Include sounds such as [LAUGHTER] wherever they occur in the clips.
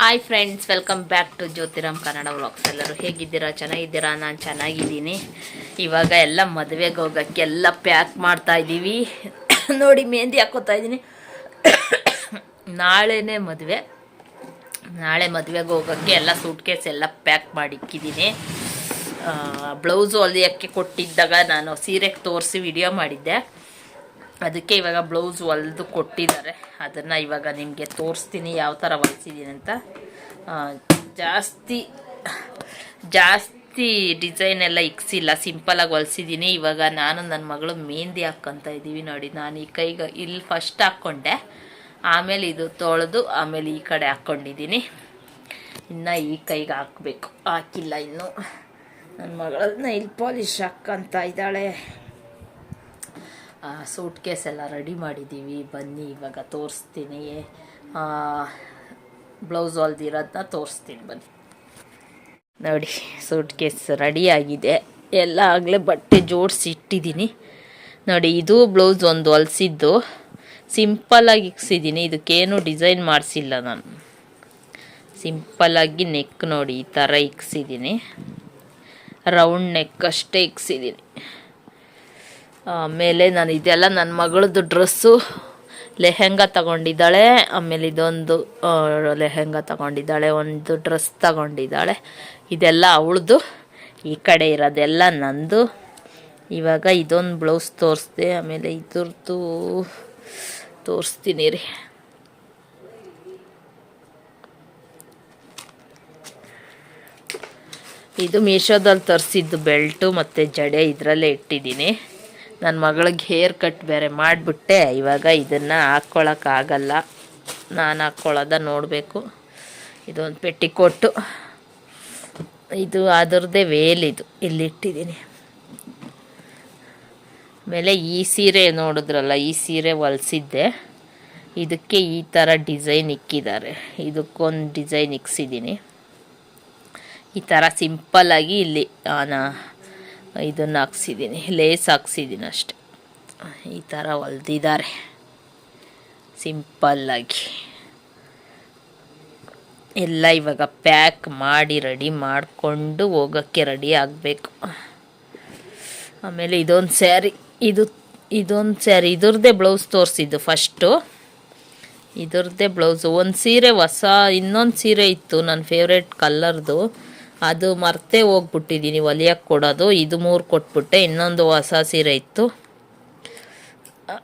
Hi friends welcome back to Jyothiram Kannada vlogs ಎಲ್ಲರೂ ಹೇಗಿದ್ದೀರಾ? ಚೆನ್ನಾಗಿದ್ದೀರಾ? ನಾನು ಚೆನ್ನಾಗಿದ್ದೀನಿ. ಇವಾಗ ಎಲ್ಲ ಮದುವೆಗೆ ಹೋಗೋಕ್ಕೆ ಎಲ್ಲ ಪ್ಯಾಕ್ ಮಾಡ್ತಾ ಇದ್ದೀವಿ. ನೋಡಿ ಮೆಹಂದಿ ಹಾಕೋತಾ ಇದ್ದೀನಿ. ನಾಳೆನೇ ಮದುವೆ. ನಾಳೆ ಮದುವೆಗೆ ಹೋಗೋಕ್ಕೆ ಎಲ್ಲ ಸೂಟ್ ಕೇಸ್ ಎಲ್ಲ ಪ್ಯಾಕ್ ಮಾಡಿಕ್ಕಿದ್ದೀನಿ. ಬ್ಲೌಸು ಹೊಲಿಯೋಕ್ಕೆ ಕೊಟ್ಟಿದ್ದಾಗ ನಾನು ಸೀರೆಗೆ ತೋರಿಸಿ ವಿಡಿಯೋ ಮಾಡಿದ್ದೆ. ಅದಕ್ಕೆ ಇವಾಗ ಬ್ಲೌಸ್ ಹೊಲ್ದು ಕೊಟ್ಟಿದ್ದಾರೆ. ಅದನ್ನು ಇವಾಗ ನಿಮಗೆ ತೋರಿಸ್ತೀನಿ ಯಾವ ಥರ ಹೊಲ್ಸಿದ್ದೀನಿ ಅಂತ. ಜಾಸ್ತಿ ಜಾಸ್ತಿ ಡಿಸೈನ್ ಎಲ್ಲ ಇಕ್ಸಿಲ್ಲ. ಸಿಂಪಲಾಗಿ ಹೊಲ್ಸಿದ್ದೀನಿ ಇವಾಗ ನಾನು ನನ್ನ ಮಗಳು ಮೆಹಂದಿ ಹಾಕ್ಕೊತ ಇದ್ದೀವಿ ನೋಡಿ. ನಾನು ಈ ಕೈಗೆ ಇಲ್ಲಿ ಫಸ್ಟ್ ಹಾಕ್ಕೊಂಡೆ. ಆಮೇಲೆ ಇದು ತೊಳೆದು ಆಮೇಲೆ ಈ ಕಡೆ ಹಾಕ್ಕೊಂಡಿದ್ದೀನಿ ಇನ್ನು ಈ ಕೈಗೆ ಹಾಕಬೇಕು. ಹಾಕಿಲ್ಲ ಇನ್ನು. ನನ್ನ ಮಗಳನ್ನ ಇಲ್ಲಿ ಪಾಲಿಶ್ ಹಾಕ್ಕಂತ ಇದ್ದಾಳೆ. ಸೂಟ್ ಕೇಸ್ ಎಲ್ಲ ರೆಡಿ ಮಾಡಿದ್ದೀವಿ ಬನ್ನಿ, ಇವಾಗ ತೋರಿಸ್ತೀನಿ. ಬ್ಲೌಸ್ ಹೊಲ್ದಿರೋದನ್ನ ತೋರಿಸ್ತೀನಿ. ಬನ್ನಿ. ನೋಡಿ ಸೂಟ್ ಕೇಸ್ ರೆಡಿ ಆಗಿದೆ. ಎಲ್ಲ ಆಗಲೇ ಬಟ್ಟೆ ಜೋಡಿಸಿ ಇಟ್ಟಿದ್ದೀನಿ. ನೋಡಿ, ಇದು ಬ್ಲೌಸ್ ಒಂದು ಹೊಲಿಸಿದ್ದು. ಸಿಂಪಲ್ಲಾಗಿ ಇಕ್ಸಿದ್ದೀನಿ. ಇದಕ್ಕೇನು ಡಿಸೈನ್ ಮಾಡಿಸಿಲ್ಲ ನಾನು. ಸಿಂಪಲ್ಲಾಗಿ ನೆಕ್ ನೋಡಿ, ಈ ಥರ ಇಕ್ಸಿದ್ದೀನಿ. ರೌಂಡ್ ನೆಕ್ ಅಷ್ಟೇ ಇಕ್ಸಿದ್ದೀನಿ. ಆಮೇಲೆ ನಾನು ಇದೆಲ್ಲ ನನ್ನ ಮಗಳದ್ದು ಡ್ರೆಸ್ಸು ಲೆಹೆಂಗಾ ತಗೊಂಡಿದ್ದಾಳೆ, ಆಮೇಲೆ ಇದೊಂದು ಲೆಹೆಂಗ ತಗೊಂಡಿದ್ದಾಳೆ, ಒಂದು ಡ್ರೆಸ್ ತಗೊಂಡಿದ್ದಾಳೆ. ಇದೆಲ್ಲ ಅವಳದು, ಈ ಕಡೆ ಇರೋದೆಲ್ಲ ನಂದು. ಇವಾಗ ಇದೊಂದು ಬ್ಲೌಸ್ ತೋರಿಸ್ದೆ, ಆಮೇಲೆ ಇದ್ರದ್ದು ತೋರಿಸ್ತೀನಿ ರೀ. ಇದು ಮೀಶೋದಲ್ಲಿ ತರಿಸಿದ್ದು ಬೆಲ್ಟು ಮತ್ತು ಜಡೆ ಇದರಲ್ಲೇ ಇಟ್ಟಿದ್ದೀನಿ. ನನ್ನ ಮಗಳಿಗೆ ಹೇರ್ ಕಟ್ ಬೇರೆ ಮಾಡಿಬಿಟ್ಟೆ. ಇವಾಗ ಇದನ್ನು ಹಾಕ್ಕೊಳಕ್ಕಾಗಲ್ಲ ನಾನು ಹಾಕ್ಕೊಳ್ಳೋದ ನೋಡಬೇಕು. ಇದೊಂದು ಪೆಟ್ಟಿಕೊಟ್ಟು ಇದು ಅದರದ್ದೇ ವೇಲ್ ಇದು. ಇಲ್ಲಿಟ್ಟಿದ್ದೀನಿ ಆಮೇಲೆ ಈ ಸೀರೆ ನೋಡಿದ್ರಲ್ಲ, ಈ ಸೀರೆ ಹೊಲಿಸಿದ್ದೆ. ಇದಕ್ಕೆ ಈ ಥರ ಡಿಸೈನ್ ಇಕ್ಕಿದ್ದಾರೆ. ಇದಕ್ಕೊಂದು ಡಿಸೈನ್ ಇಕ್ಸಿದ್ದೀನಿ ಈ ಥರ ಸಿಂಪಲ್ಲಾಗಿ ಇಲ್ಲಿ ಇದನ್ನು ಹಾಕ್ಸಿದ್ದೀನಿ, ಲೇಸ್ ಹಾಕ್ಸಿದ್ದೀನಿ ಅಷ್ಟೆ. ಈ ಥರ ಹೊಲ್ದಿದ್ದಾರೆ. ಸಿಂಪಲ್ಲಾಗಿ ಎಲ್ಲ ಇವಾಗ ಪ್ಯಾಕ್ ಮಾಡಿ, ರೆಡಿ ಮಾಡಿಕೊಂಡು ಹೋಗೋಕ್ಕೆ ರೆಡಿ ಆಗಬೇಕು. ಆಮೇಲೆ ಇದೊಂದು ಸ್ಯಾರಿ, ಇದು, ಇದೊಂದು ಸ್ಯಾರಿ, ಇದ್ರದ್ದೇ ಬ್ಲೌಸ್ ತೋರಿಸಿದ್ದು ಫಸ್ಟು. ಇದ್ರದ್ದೇ ಬ್ಲೌಸು. ಒಂದು ಸೀರೆ ಹೊಸ, ಇನ್ನೊಂದು ಸೀರೆ ಇತ್ತು ನನ್ನ ಫೇವ್ರೇಟ್ ಕಲ್ಲರ್ದು ಅದು ಮರ್ತೇ ಹೋಗ್ಬಿಟ್ಟಿದ್ದೀನಿ ಒಲಿಯಕ್ಕೆ ಕೊಡೋದು. ಇದು ಮೂರು ಕೊಟ್ಬಿಟ್ಟೆ, ಇನ್ನೊಂದು ಹೊಸ ಸೀರೆ ಇತ್ತು.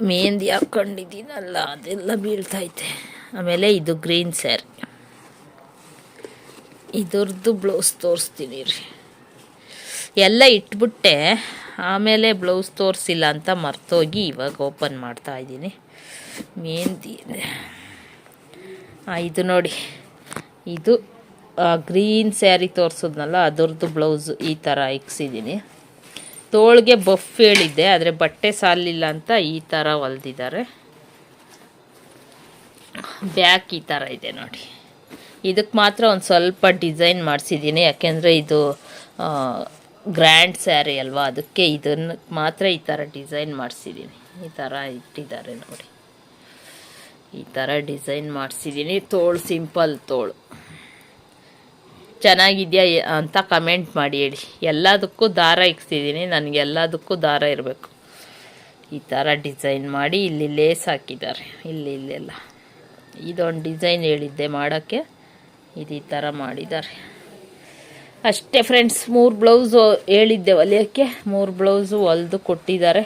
ಮೆಹಂದಿ ಹಾಕ್ಕೊಂಡಿದ್ದೀನಲ್ಲ, ಅದೆಲ್ಲ ಬೀಳ್ತೈತೆ. ಆಮೇಲೆ ಇದು ಗ್ರೀನ್ ಸ್ಯಾರಿ. ಇದ್ರದ್ದು ಬ್ಲೌಸ್ ತೋರಿಸ್ತೀನಿ ರೀ. ಎಲ್ಲ ಇಟ್ಬಿಟ್ಟೆ, ಆಮೇಲೆ ಬ್ಲೌಸ್ ತೋರಿಸಿಲ್ಲ ಅಂತ ಮರ್ತೋಗಿ ಇವಾಗ ಓಪನ್ ಮಾಡ್ತಾ ಇದ್ದೀನಿ. ಮೆಹಂದಿ ಇದೆ ನೋಡಿ, ಇದು ಗ್ರೀನ್ ಸ್ಯಾರಿ ತೋರಿಸಿದ್ನಲ್ಲ, ಅದರದ್ದು ಬ್ಲೌಸ್ ಈ ಥರ ಇಕ್ಸಿದ್ದೀನಿ ತೋಳಿಗೆ ಬಫ್ ಹೇಳಿದ್ದೆ, ಆದರೆ ಬಟ್ಟೆ ಸಾಲಿಲ್ಲ ಅಂತ ಈ ಥರ ಹೊಲ್ದಿದ್ದಾರೆ. ಬ್ಯಾಕ್ ಈ ಥರ ಇದೆ ನೋಡಿ. ಇದಕ್ಕೆ ಮಾತ್ರ ಒಂದು ಸ್ವಲ್ಪ ಡಿಸೈನ್ ಮಾಡಿಸಿದ್ದೀನಿ ಯಾಕೆಂದರೆ ಇದು ಗ್ರ್ಯಾಂಡ್ ಸ್ಯಾರಿ ಅಲ್ವಾ, ಅದಕ್ಕೆ ಇದನ್ನು ಮಾತ್ರ ಈ ಥರ ಡಿಸೈನ್ ಮಾಡಿಸಿದ್ದೀನಿ ಈ ಥರ ಇಟ್ಟಿದ್ದಾರೆ ನೋಡಿ. ಈ ಥರ ಡಿಸೈನ್ ಮಾಡಿಸಿದ್ದೀನಿ ತೋಳು ಸಿಂಪಲ್ ತೋಳು. ಚೆನ್ನಾಗಿದೆಯಾ ಅಂತ ಕಮೆಂಟ್ ಮಾಡಿ ಹೇಳಿ. ಎಲ್ಲದಕ್ಕೂ ದಾರ ಇಕ್ಸಿದ್ದೀನಿ ನನಗೆ ಎಲ್ಲದಕ್ಕೂ ದಾರ ಇರಬೇಕು. ಈ ಥರ ಡಿಸೈನ್ ಮಾಡಿ ಇಲ್ಲಿ ಲೇಸ್ ಹಾಕಿದ್ದಾರೆ. ಇಲ್ಲಿ ಇಲ್ಲೆಲ್ಲ ಇದೊಂದು ಡಿಸೈನ್ ಹೇಳಿದ್ದೆ ಮಾಡೋಕ್ಕೆ. ಇದು ಈ ಥರ ಮಾಡಿದ್ದಾರೆ. ಅಷ್ಟೇ ಫ್ರೆಂಡ್ಸ್ ಮೂರು ಬ್ಲೌಸು ಹೇಳಿದ್ದೆ ಹೊಲಿಯೋಕ್ಕೆ. ಮೂರು ಬ್ಲೌಸು ಹೊಲಿದು ಕೊಟ್ಟಿದ್ದಾರೆ.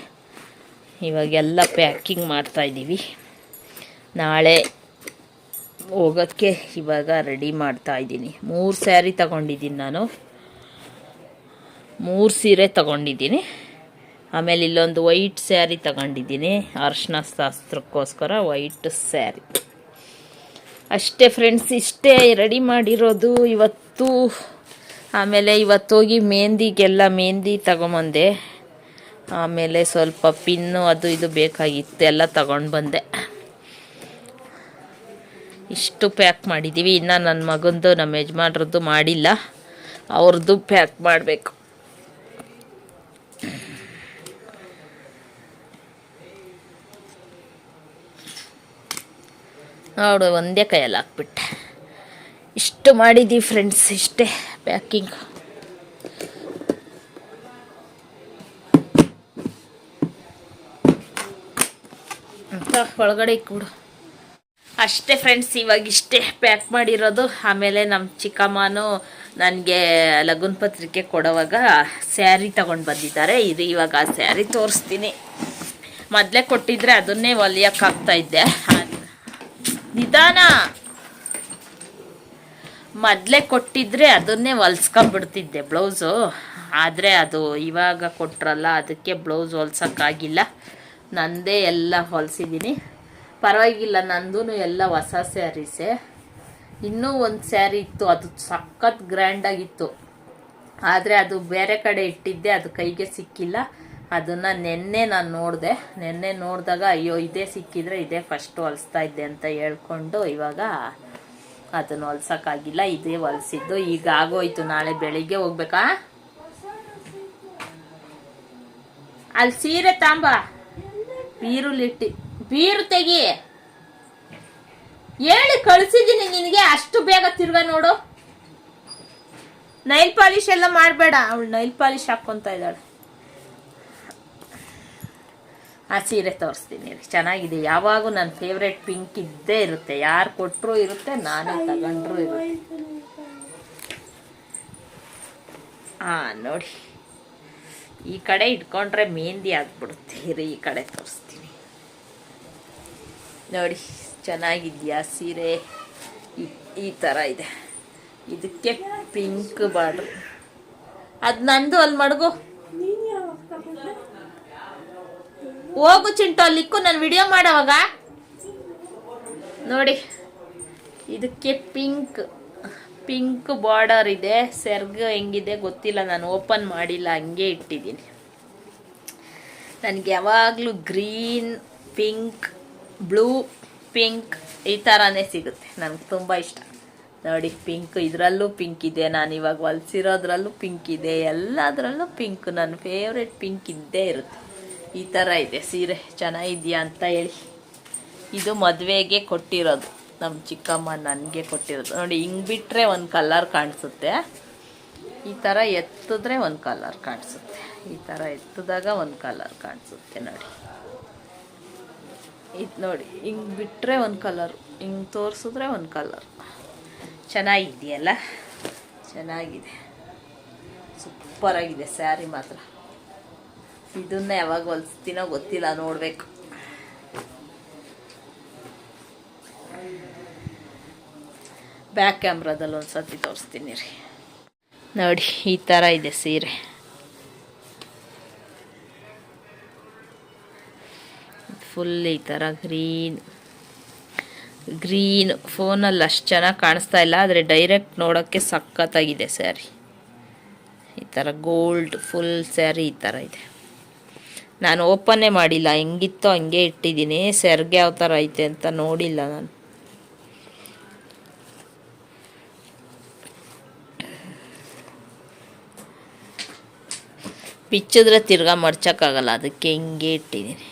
ಇವಾಗೆಲ್ಲ ಪ್ಯಾಕಿಂಗ್ ಮಾಡ್ತಾಯಿದ್ದೀವಿ ನಾಳೆ ಹೋಗೋಕ್ಕೆ ಇವಾಗ ರೆಡಿ ಮಾಡ್ತಾ ಇದ್ದೀನಿ. ಮೂರು ಸ್ಯಾರಿ ತಗೊಂಡಿದ್ದೀನಿ ನಾನು. ಮೂರು ಸೀರೆ ತಗೊಂಡಿದ್ದೀನಿ. ಆಮೇಲೆ ಇಲ್ಲೊಂದು ವೈಟ್ ಸ್ಯಾರಿ ತಗೊಂಡಿದ್ದೀನಿ. ಅರ್ಶಿನ ಶಾಸ್ತ್ರಕ್ಕೋಸ್ಕರ ವೈಟ್ ಸ್ಯಾರಿ ಅಷ್ಟೇ ಫ್ರೆಂಡ್ಸ್ ಇಷ್ಟೇ ರೆಡಿ ಮಾಡಿರೋದು ಇವತ್ತು. ಆಮೇಲೆ ಇವತ್ತು ಹೋಗಿ ಮೆಹಂದಿಗೆಲ್ಲ ಮೆಹಂದಿ ತಗೊಂಬಂದೆ. ಆಮೇಲೆ ಸ್ವಲ್ಪ ಪಿನ್ನು ಅದು ಇದು ಬೇಕಾಗಿತ್ತು, ಎಲ್ಲ ತಗೊಂಡು ಬಂದೆ ಇಷ್ಟು ಪ್ಯಾಕ್ ಮಾಡಿದ್ದೀವಿ ಇನ್ನು ನನ್ನ ಮಗಂದು ನಮ್ಮ ಯಜಮಾನ್ರದ್ದು ಮಾಡಿಲ್ಲ. ಅವ್ರದ್ದು ಪ್ಯಾಕ್ ಮಾಡಬೇಕು. ನೋಡು, ಒಂದೇ ಕೈಯಲ್ಲಿ ಹಾಕ್ಬಿಟ್ಟೆ. ಇಷ್ಟು ಮಾಡಿದ್ದೀವಿ ಫ್ರೆಂಡ್ಸ್ ಇಷ್ಟೇ ಪ್ಯಾಕಿಂಗ್ ಅಂತ ಒಳಗಡೆ ಇಕ್ಬಿಡು. ಅಷ್ಟೇ ಫ್ರೆಂಡ್ಸ್ ಇವಾಗ ಇಷ್ಟೇ ಪ್ಯಾಕ್ ಮಾಡಿರೋದು. ಆಮೇಲೆ ನಮ್ಮ ಚಿಕ್ಕಮ್ಮನೂ ನನಗೆ ಲಗುನ್ ಪತ್ರಿಕೆ ಕೊಡೋವಾಗ ಸ್ಯಾರಿ ತಗೊಂಡು ಬಂದಿದ್ದಾರೆ. ಇದು ಇವಾಗ ಆ ಸ್ಯಾರಿ ತೋರಿಸ್ತೀನಿ. ಮೊದಲೇ ಕೊಟ್ಟಿದ್ರೆ ಅದನ್ನೇ ಇದ್ದೆ. ನಿಧಾನ. ಮೊದಲೇ ಕೊಟ್ಟಿದ್ರೆ ಅದನ್ನೇ ಹೊಲ್ಸ್ಕೊಂಬಿಡ್ತಿದ್ದೆ ಬ್ಲೌಸು. ಆದರೆ ಅದು ಇವಾಗ ಕೊಟ್ರಲ್ಲ, ಅದಕ್ಕೆ ಬ್ಲೌಸ್ ಹೊಲ್ಸೋಕ್ಕಾಗಿಲ್ಲ. ನಂದೇ ಎಲ್ಲ ಹೊಲಿಸಿದ್ದೀನಿ. ಪರವಾಗಿಲ್ಲ ನಂದೂ ಎಲ್ಲ ಹೊಸ ಸ್ಯಾರೀಸೆ. ಇನ್ನೂ ಒಂದು ಸ್ಯಾರಿ ಇತ್ತು, ಅದು ಸಖತ್ ಗ್ರ್ಯಾಂಡಾಗಿತ್ತು ಆದರೆ ಅದು ಬೇರೆ ಕಡೆ ಇಟ್ಟಿದ್ದೆ, ಅದು ಕೈಗೆ ಸಿಕ್ಕಿಲ್ಲ. ಅದನ್ನು ನೆನ್ನೆ ನಾನು ನೋಡಿದೆ. ನೆನ್ನೆ ನೋಡಿದಾಗ, ಅಯ್ಯೋ, ಇದೇ ಸಿಕ್ಕಿದ್ರೆ ಇದೇ ಫಸ್ಟ್ ಹೊಲಿಸ್ತಾ ಇದ್ದೆ ಅಂತ ಹೇಳ್ಕೊಂಡು ಇವಾಗ ಅದನ್ನು ಹೊಲ್ಸೋಕ್ಕಾಗಿಲ್ಲ, ಇದೇ ಹೊಲಿಸಿದ್ದು. ಈಗ ಆಗೋಯ್ತು, ನಾಳೆ ಬೆಳಿಗ್ಗೆ ಹೋಗ್ಬೇಕಾ? ಅಲ್ಲಿ ಸೀರೆ ತಾಂಬ. ಬೀರುಲಿಟ್ಟಿ ಬೀರು ತೆಗಿ. ಹೇಳಿ ಕಳ್ಸಿದ್ದೀನಿ ನಿನಗೆ. ಅಷ್ಟು ಬೇಗ ತಿರ್ಗ ನೋಡು. ನೈಲ್ ಪಾಲಿಶ್ ಎಲ್ಲ ಮಾಡಬೇಡ. ಅವಳು ನೈಲ್ ಪಾಲಿಶ್ ಹಾಕ್ಕೊಂತ ಇದ್ದಾಳೆ. ಆ ಸೀರೆ ತೋರಿಸ್ತೀನಿ ಚೆನ್ನಾಗಿದೆ. ಯಾವಾಗೂ ನನ್ನ ಫೇವ್ರೆಟ್ ಪಿಂಕ್ ಇದ್ದೇ ಇರುತ್ತೆ. ಯಾರು ಕೊಟ್ಟರು ಇರುತ್ತೆ ನಾನೇ ತಗೊಂಡ್ರು ಇರುತ್ತೆ. ಹಾಂ ನೋಡಿ. ಈ ಕಡೆ ಇಟ್ಕೊಂಡ್ರೆ ಮೆಹಂದಿ ಆಗ್ಬಿಡುತ್ತೆ. ರೀ ಈ ಕಡೆ ತೋರಿಸ್ತೀನಿ. ನೋಡಿ, ಚೆನ್ನಾಗಿದೆಯಾ ಸೀರೆ? ಈ- ಥರ ಇದೆ. ಇದಕ್ಕೆ ಪಿಂಕ್ ಬಾರ್ಡ್ರ್ ಅದು ನಂದು ಅಲ್ಲಿ ಮಡಗು. ಹೋಗು ಚಿಂಟು ಅಲ್ಲಿಕ್ಕು ನಾನು ವಿಡಿಯೋ ಮಾಡೋವಾಗ ನೋಡಿ, ಇದಕ್ಕೆ ಪಿಂಕ್ ಪಿಂಕ್ ಬಾರ್ಡರ್ ಇದೆ. ಸೆರ್ಗ್ ಹೆಂಗಿದೆ ಗೊತ್ತಿಲ್ಲ, ನಾನು ಓಪನ್ ಮಾಡಿಲ್ಲ, ಹಂಗೆ ಇಟ್ಟಿದ್ದೀನಿ. ನನಗೆ ಯಾವಾಗಲೂ ಗ್ರೀನ್ ಪಿಂಕ್ ಬ್ಲೂ, ಪಿಂಕ್ ಈ ಥರನೇ ಸಿಗುತ್ತೆ. ನನಗೆ ತುಂಬ ಇಷ್ಟ. ನೋಡಿ, ಪಿಂಕ್, ಇದರಲ್ಲೂ ಪಿಂಕ್ ಇದೆ. ನಾನು ಇವಾಗ ಹೊಲ್ಸಿರೋದ್ರಲ್ಲೂ ಪಿಂಕ್ ಇದೆ. ಎಲ್ಲದರಲ್ಲೂ ಪಿಂಕ್. ನನ್ನ ಫೇವ್ರೆಟ್ ಪಿಂಕ್ ಇದ್ದೇ ಇರುತ್ತೆ. ಈ ಥರ ಇದೆ. ಸೀರೆ ಚೆನ್ನಾಗಿದೆಯಾ ಅಂತ ಹೇಳಿ. ಇದು ಮದುವೆಗೆ ಕೊಟ್ಟಿರೋದು. ನಮ್ಮ ಚಿಕ್ಕಮ್ಮ ನನಗೆ ಕೊಟ್ಟಿರೋದು. ನೋಡಿ, ಹಿಂಗೆ ಬಿಟ್ಟರೆ ಒಂದು ಕಲರ್ ಕಾಣಿಸುತ್ತೆ. ಈ ಥರ ಎತ್ತಿದ್ರೆ ಒಂದು ಕಲರ್ ಕಾಣಿಸುತ್ತೆ. ಈ ಥರ ಎತ್ತಿದಾಗ ಒಂದು ಕಲರ್ ಕಾಣಿಸುತ್ತೆ. ನೋಡಿ. ಇದು ನೋಡಿ, ಹಿಂಗೆ ಬಿಟ್ಟರೆ ಒಂದು ಕಲರು ಹಿಂಗೆ ತೋರಿಸಿದ್ರೆ ಒಂದು ಕಲರ್ ಚೆನ್ನಾಗಿದೆಯಲ್ಲ? ಚೆನ್ನಾಗಿದೆ. ಸೂಪರಾಗಿದೆ ಸ್ಯಾರಿ ಮಾತ್ರ. ಇದನ್ನ ಯಾವಾಗ ಹೊಲಿಸ್ತೀನೋ ಗೊತ್ತಿಲ್ಲ, ನೋಡಬೇಕು. ಬ್ಯಾಕ್ ಕ್ಯಾಮ್ರಾದಲ್ಲಿ ಒಂದು ಸತಿ ತೋರಿಸ್ತೀನಿ ರೀ. ನೋಡಿ, ಈ ಥರ ಇದೆ ಸೀರೆ. ಫುಲ್ ಈ ಥರ ಗ್ರೀನ್ ಗ್ರೀನ್ ಫೋನಲ್ಲಿ ಅಷ್ಟು ಚೆನ್ನಾಗಿ ಕಾಣಿಸ್ತಾ ಇಲ್ಲ, ಆದರೆ ಡೈರೆಕ್ಟ್ ನೋಡೋಕ್ಕೆ ಸಖತ್ತಾಗಿದೆ ಸ್ಯಾರಿ ಈ ಥರ ಗೋಲ್ಡ್ ಫುಲ್ ಸ್ಯಾರಿ ಈ ಥರ ಇದೆ. ನಾನು ಓಪನ್ನೇ ಮಾಡಿಲ್ಲ, ಹೆಂಗಿತ್ತೋ ಹಂಗೆ ಇಟ್ಟಿದ್ದೀನಿ, ಸೆರ್ಗೆ ಯಾವ ಥರ ಐತೆ ಅಂತ ನೋಡಿಲ್ಲ ನಾನು. ಬಿಚ್ಚಿದ್ರೆ ತಿರ್ಗಾ ಮಡ್ಚೋಕ್ಕಾಗಲ್ಲ ಅದಕ್ಕೆ ಹಿಂಗೆ ಇಟ್ಟಿದ್ದೀನಿ.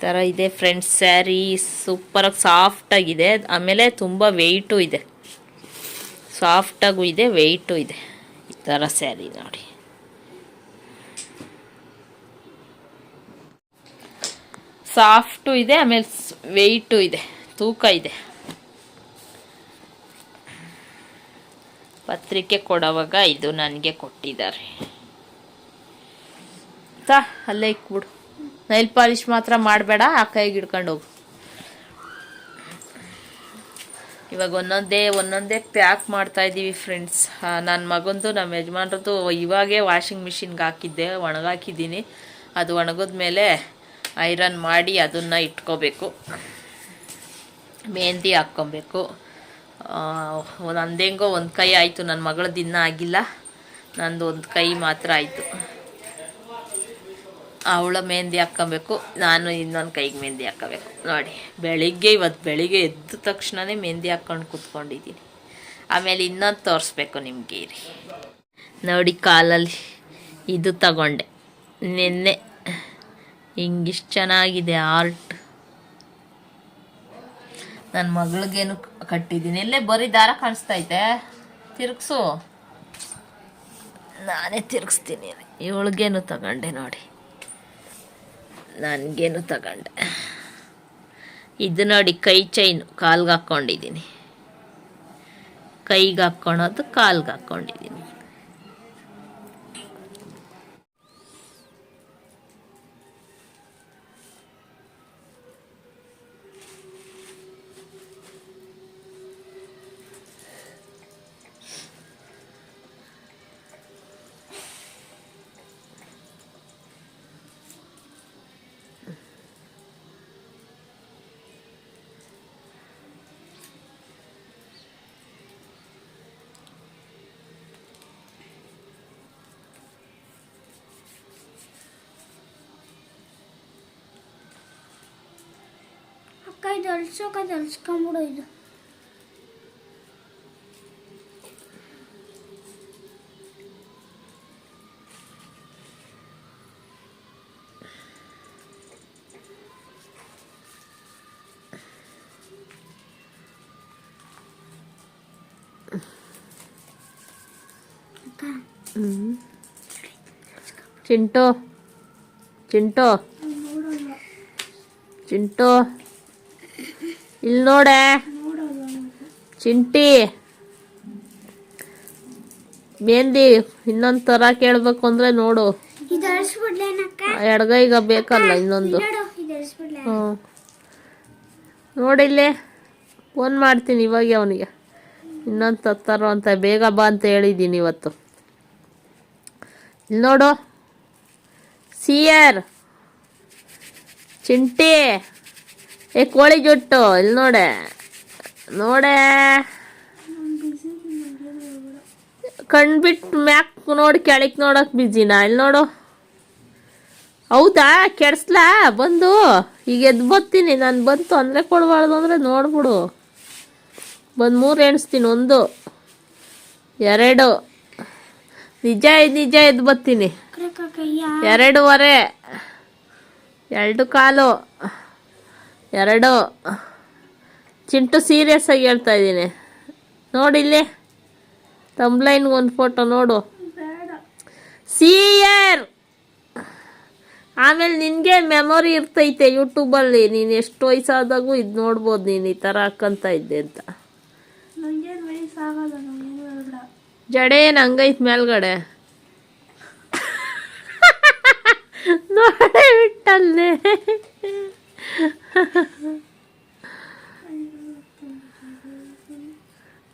ಥರ ಇದೆ ಫ್ರೆಂಡ್ಸ್. ಸ್ಯಾರಿ ಸೂಪರಾಗಿ ಸಾಫ್ಟಾಗಿದೆ ಆಮೇಲೆ ತುಂಬ ವೆಯ್ಟು ಇದೆ. ಸಾಫ್ಟಾಗೂ ಇದೆ ವೆಯ್ಟು ಇದೆ. ಈ ಥರ ಸ್ಯಾರಿ ನೋಡಿ. ಸಾಫ್ಟು ಇದೆ, ಆಮೇಲೆ ವೆಯ್ಟು ಇದೆ. ತೂಕ ಇದೆ. ಪತ್ರಿಕೆ ಕೊಡೋವಾಗ ಇದು ನನಗೆ ಕೊಟ್ಟಿದ್ದಾರೆ. ತಾ, ಅಲ್ಲೇ ಇಕ್ಬಿಡು. ನೈಲ್ ಪಾಲಿಶ್ ಮಾತ್ರ ಮಾಡಬೇಡ, ಆ ಕೈಗೆ ಹಿಡ್ಕೊಂಡು ಹೋಗು. ಇವಾಗ ಒಂದೊಂದೇ ಒಂದೊಂದೇ ಪ್ಯಾಕ್ ಮಾಡ್ತಾ ಇದ್ದೀವಿ ಫ್ರೆಂಡ್ಸ್ ನನ್ನ ಮಗಂದು ನಮ್ಮ ಯಜಮಾನ್ರದ್ದು ಇವಾಗೇ ವಾಷಿಂಗ್ ಮಿಷಿನ್ಗೆ ಹಾಕಿದ್ದೆ, ಒಣಗಾಕಿದ್ದೀನಿ. ಅದು ಒಣಗಿದ ಮೇಲೆ ಐರನ್ ಮಾಡಿ ಅದನ್ನು ಇಟ್ಕೋಬೇಕು. ಮೆಹಂದಿ ಹಾಕ್ಕೊಬೇಕು. ನಂದೆಂಗೋ ಒಂದು ಕೈ ಆಯಿತು ನನ್ನ ಮಗಳದ್ದು ಇನ್ನೂ ಆಗಿಲ್ಲ. ನಂದು ಒಂದು ಕೈ ಮಾತ್ರ ಆಯಿತು. ಅವಳ ಮೆಹಂದಿ ಹಾಕ್ಕೊಬೇಕು, ನಾನು ಇನ್ನೊಂದು ಕೈಗೆ ಮೆಹಂದಿ ಹಾಕ್ಕೋಬೇಕು. ನೋಡಿ, ಬೆಳಿಗ್ಗೆ ಇವತ್ತು ಬೆಳಿಗ್ಗೆ ಎದ್ದ ತಕ್ಷಣವೇ ಮೆಹಂದಿ ಹಾಕ್ಕೊಂಡು ಕೂತ್ಕೊಂಡಿದ್ದೀನಿ. ಆಮೇಲೆ ಇನ್ನೊಂದು ತೋರಿಸ್ಬೇಕು ನಿಮಗೆ ರೀ ನೋಡಿ, ಕಾಲಲ್ಲಿ ಇದು ತಗೊಂಡೆ. ನಿನ್ನೆ ಹಿಂಗಿಷ್ಟು ಚೆನ್ನಾಗಿದೆ ಆರ್ಟ್. ನನ್ನ ಮಗಳಿಗೇನು ಕಟ್ಟಿದ್ದೀನಿ. ಎಲ್ಲೇ ಬರೀ ದಾರ ಕಾಣಿಸ್ತೈತೆ. ತಿರುಗ್ಸು. ನಾನೇ ತಿರುಗಿಸ್ತೀನಿ. ಇವಳಿಗೇನು ತಗೊಂಡೆ ನೋಡಿ. ನನಗೇನು ತಗೊಂಡೆ. ಇದು ನೋಡಿ ಕೈ ಚೈನು ಕಾಲ್ಗೆ ಹಾಕ್ಕೊಂಡಿದ್ದೀನಿ ಕೈಗೆ ಹಾಕ್ಕೊಳೋದು ಕಾಲ್ಗೆ ಹಾಕ್ಕೊಂಡಿದ್ದೀನಿ ಅಕ್ಕ ಇದು ಅಳ್ಸೋಕ ಅದು ಅಳ್ಸ್ಕೊಂಬಿಡು ಇದು ಅಕ್ಕ ಚಿಂಟು ಚಿಂಟು ನೋಡಲ್ಲ ಚಿಂಟು ಇಲ್ಲಿ ನೋಡೆ. ಚಿಂಟಿ. ಮೆಹಂದಿ ಇನ್ನೊಂದು ಥರ ಕೇಳಬೇಕು ಅಂದರೆ ನೋಡು. ಎಡಗೈಗ ಬೇಕಲ್ಲ ಇನ್ನೊಂದು. ಹ್ಞೂ ನೋಡಿಲ್ಲೇ ಫೋನ್ ಮಾಡ್ತೀನಿ ಇವಾಗ ಅವನಿಗೆ. ಇನ್ನೊಂದು ತತ್ತಾರೋ ಅಂತ ಬೇಗ ಬಾ ಅಂತ ಹೇಳಿದ್ದೀನಿ ಇವತ್ತು. ಇಲ್ಲಿ ನೋಡು. ಸಿಯರ್. ಚಿಂಟಿ. ಏ ಕೋಳಿ ಜುಟ್ಟು ಇಲ್ಲಿ ನೋಡೆ. ನೋಡೆ. ಕಣ್ಬಿಟ್ಟು ಮ್ಯಾಕ್ ನೋಡಿ ಕೆಳಕ್ ನೋಡಕ್ ಬಿಜಿನಾ. ಇಲ್ಲಿ ನೋಡು. ಹೌದಾ? ಕೆಡ್ಸ್ಲಾ? ಬಂದು. ಈಗ ಎದ್ದು ಬರ್ತೀನಿ. ನಾನು ಬಂತು ತೊಂದರೆ ಕೊಡಬಾರ್ದು ಅಂದರೆ ನೋಡ್ಬಿಡು. ಬಂದು ಮೂರು ಎಣಿಸ್ತೀನಿ ಒಂದು ಎರಡು. ನಿಜ ನಿಜ ಎದ್ದು ಬರ್ತೀನಿ. ಎರಡೂವರೆ. ಎರಡು ಕಾಲು. ಎರಡು. ಚಿಂಟು ಸೀರಿಯಸ್ ಆಗಿ ಹೇಳ್ತಾ ಇದ್ದೀನಿ. ನೋಡಿಲ್ಲಿ ತಂಬ್ಲೈನ್ಗೆ ಒಂದು ಫೋಟೋ ನೋಡು. ಸೀಯರ್ ಆಮೇಲೆ ನಿನಗೆ ಮೆಮೊರಿ ಇರ್ತೈತೆ ಯೂಟ್ಯೂಬಲ್ಲಿ ನೀನು ಎಷ್ಟು ವಯಸ್ಸಾದಾಗೂ ಇದು ನೋಡ್ಬೋದು ನೀನು ಈ ಥರ ಹಾಕ್ಕಂತ ಇದ್ದೆ ಅಂತ. ಜಡೆ ಏನು ಹಂಗೈತೆ ಮೇಲ್ಗಡೆ. [LAUGHS] ನೋಡೇ ಬಿಟ್ಟಲ್ಲೇ [LAUGHS]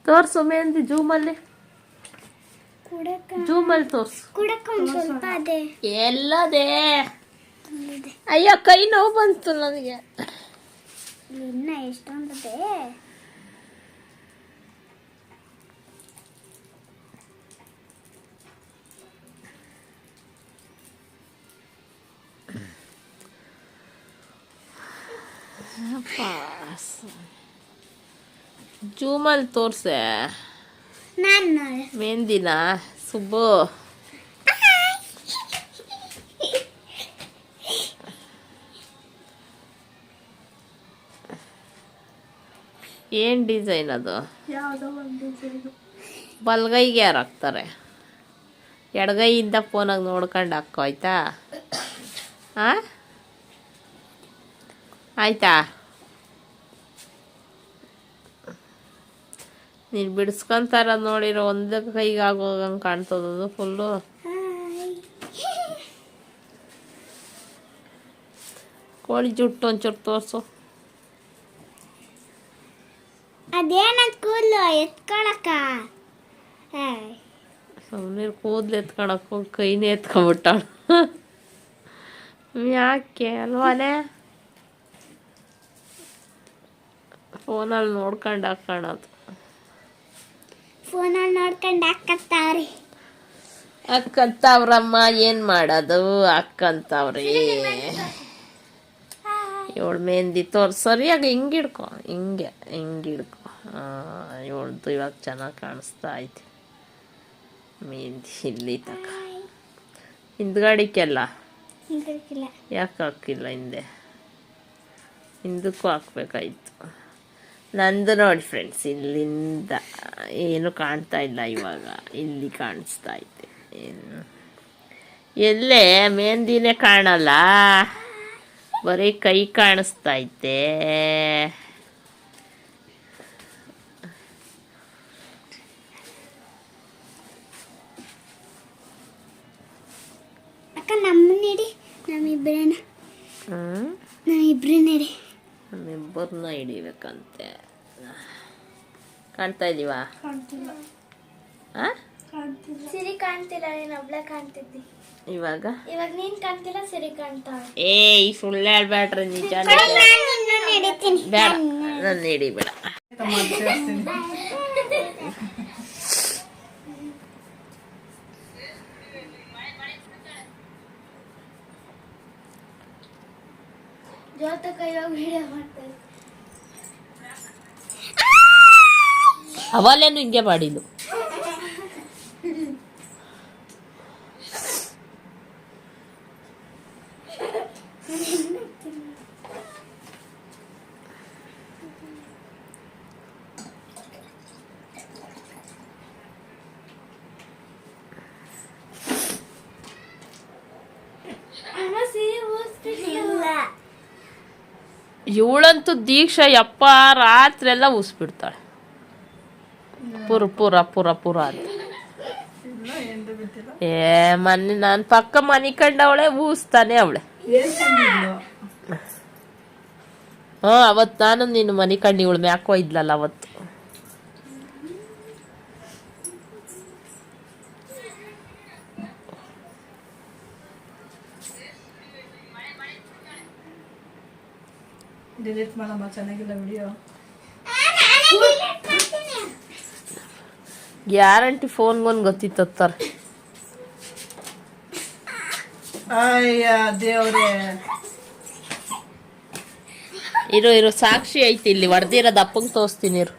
ತೋರ್ಸು ಮೆಹಂದಿ ಜೂಮಲ್ಲಿ. ಜೂಮಲ್ಲಿ ತೋರ್ಸು. ಸ್ವಲ್ಪ ಅದೇ. ಎಲ್ಲದೇ. ಅಯ್ಯೋ ಕೈ ನೋವು ಬಂತು ನನಗೆ. ಇನ್ನ ಎಷ್ಟೊಂದದೆ ಜೂಮಲ್ಲಿ ತೋರ್ಸೆ. ನಾನು. ಮೆಹಂದಿನ. ಸುಬ್ಬು. ಏನು ಡಿಸೈನ್ ಅದು? ಬಲ್ಗೈಗೆ ಯಾರು ಹಾಕ್ತಾರೆ? ಎಡಗೈಯಿಂದ ಫೋನಾಗ ನೋಡ್ಕೊಂಡು ಹಾಕೋ ಆಯ್ತಾ? ಆಯ್ತಾ? ನೀನು ಬಿಡಿಸ್ಕೊಂತಾರ ನೋಡಿರೋ ಒಂದು ಕೈಗೆ ಆಗೋಗಂಗೆ ಕಾಣ್ತದದು ಫುಲ್ಲು. ಕೋಳಿ ಜುಟ್ಟು ಒಂಚೂರು ತೋರಿಸು. ಅದೇನದ್ ಕೂದಲು? ಎತ್ಕೊಳಕ ಸುಮ್ಮನೆ ಕೂದಲು ಎತ್ಕೊಳಕ್ಕೆ ಹೋಗಿ ಕೈನೇ ಎತ್ಕೊಂಡ್ಬಿಟ್ಟಾಳ. ಯಾಕೆ? ಅಲ್ವಾನೇ ಫೋನಲ್ಲಿ ನೋಡ್ಕೊಂಡು ಹಾಕೋಣದು. ಫೋನಲ್ಲಿ ನೋಡ್ಕೊಂಡು ಹಾಕತ್ತಾರೆ ಅಕ್ಕಂತವ್ರಮ್ಮ ಏನು ಮಾಡೋದು? ಅಕ್ಕಂತವ್ರಿ. ಇವಳು ಮೆಹಂದಿ ತೋರ್ ಸರಿಯಾಗಿ ಹಿಂಗೆ ಹಿಡ್ಕೊ ಹಿಂಗೆ ಹಿಂಗೆ ಹಿಡ್ಕೊ ಇವಳ್ದು ಇವಾಗ ಚೆನ್ನಾಗಿ ಕಾಣಿಸ್ತಾ ಐತೆ. ಮೆಹಂದಿ ಇಲ್ಲಿ ತಕ. ಹಿಂದ್ಗಡಿಕೆಲ್ಲ. ಯಾಕೆ ಹಾಕಿಲ್ಲ ಹಿಂದೆ? ಹಿಂದಕ್ಕೂ ಹಾಕ್ಬೇಕಾಯ್ತು. ನಂದು ನೋಡಿ ಫ್ರೆಂಡ್ಸ್ ಇಲ್ಲಿಂದ ಏನು ಕಾಣ್ತಾ ಇಲ್ಲ ಇವಾಗ. ಇಲ್ಲಿ ಕಾಣಿಸ್ತಾ ಐತೆ ಏನು? ಎಲ್ಲೇ? ಮೆಹಂದಿನೇ ಕಾಣಲ್ಲ. ಬರೀ ಕೈ ಕಾಣಿಸ್ತಾ ಐತೆ ನಮ್ಮಿಬ್ಬರನ್ನ ಹಿಡಿಬೇಕಂತೆ ಕಾಣ್ತಾ ಇದೀವಾ? ಸಿರಿ ಕಾಣ್ತಿಲ್ಲ ನೀನ್ ಒಬ್ಳ ಕಾಣ್ತಿದ್ದಿ. ಇವಾಗ? ಇವಾಗ ನೀನ್ ಕಾಣ್ತಿಲ್ಲ ಸಿರಿ ಕಾಣ್ತಾ ಏ ಈ ಸುಳ್ಳು ಹೇಳ್ಬೇಡ್ರಿ ನಿಜ ಬೇಡ ನನ್ನ ಹಿಡಿಬೇಡ ಜೋತ ಕೈಯಾಗ ವಿಡಿಯೋ ಮಾಡ್ತಾರೆ ಅವಲೇನು ಹಿಂಗೆ ಮಾಡಿದ್ದು. ಇವಳಂತೂ ದೀಕ್ಷಾ ಯಪ್ಪ ರಾತ್ರಿ ಎಲ್ಲ ಉಸ್ಬಿಡ್ತಾಳೆ. ಪುರ ಪುರ ಪುರ ಪುರ ಅಂತ. ಏ ಮೊನ್ನೆ ನಾನು ಪಕ್ಕ ಮನೆ ಕಂಡವಳೆ ಊಸ್ತಾನೆ ಅವಳೆ. ಹಾ ಅವತ್ತು ನಾನು ನೀನು ಮನೆ ಕಂಡು ಇವಳು ಮ್ಯಾಕೋ ಇದ್ಲಲ್ಲ ಅವತ್ತು. ಡಿಲೀಟ್ ಮಾಡಮ್ಮ ಚೆನ್ನಾಗಿಲ್ಲ ವಿಡಿಯೋ ಗ್ಯಾರಂಟಿ ಫೋನ್ಗೊಂದು ಗೊತ್ತಿತ್ತಾರೆ ಅಯ್ಯ ದೇವ್ರೆ. ಇರು ಇರು ಸಾಕ್ಷಿ ಐತಿ ಇಲ್ಲಿ ಹೊಡೆದಿರೋದು ಅಪ್ಪಂಗೆ ತೋರಿಸ್ತೀನಿ ಇರು.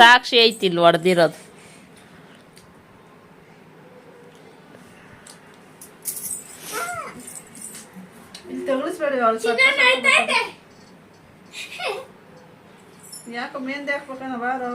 ಸಾಕ್ಷಿ ಐತಿ ಇಲ್ಲಿ ಹೊಡೆದಿರೋದು ಯಾಕೆ ಮೇನ್ ಹಾಕ್ಬೇಕಣ್ಣ ಬಾರೋ.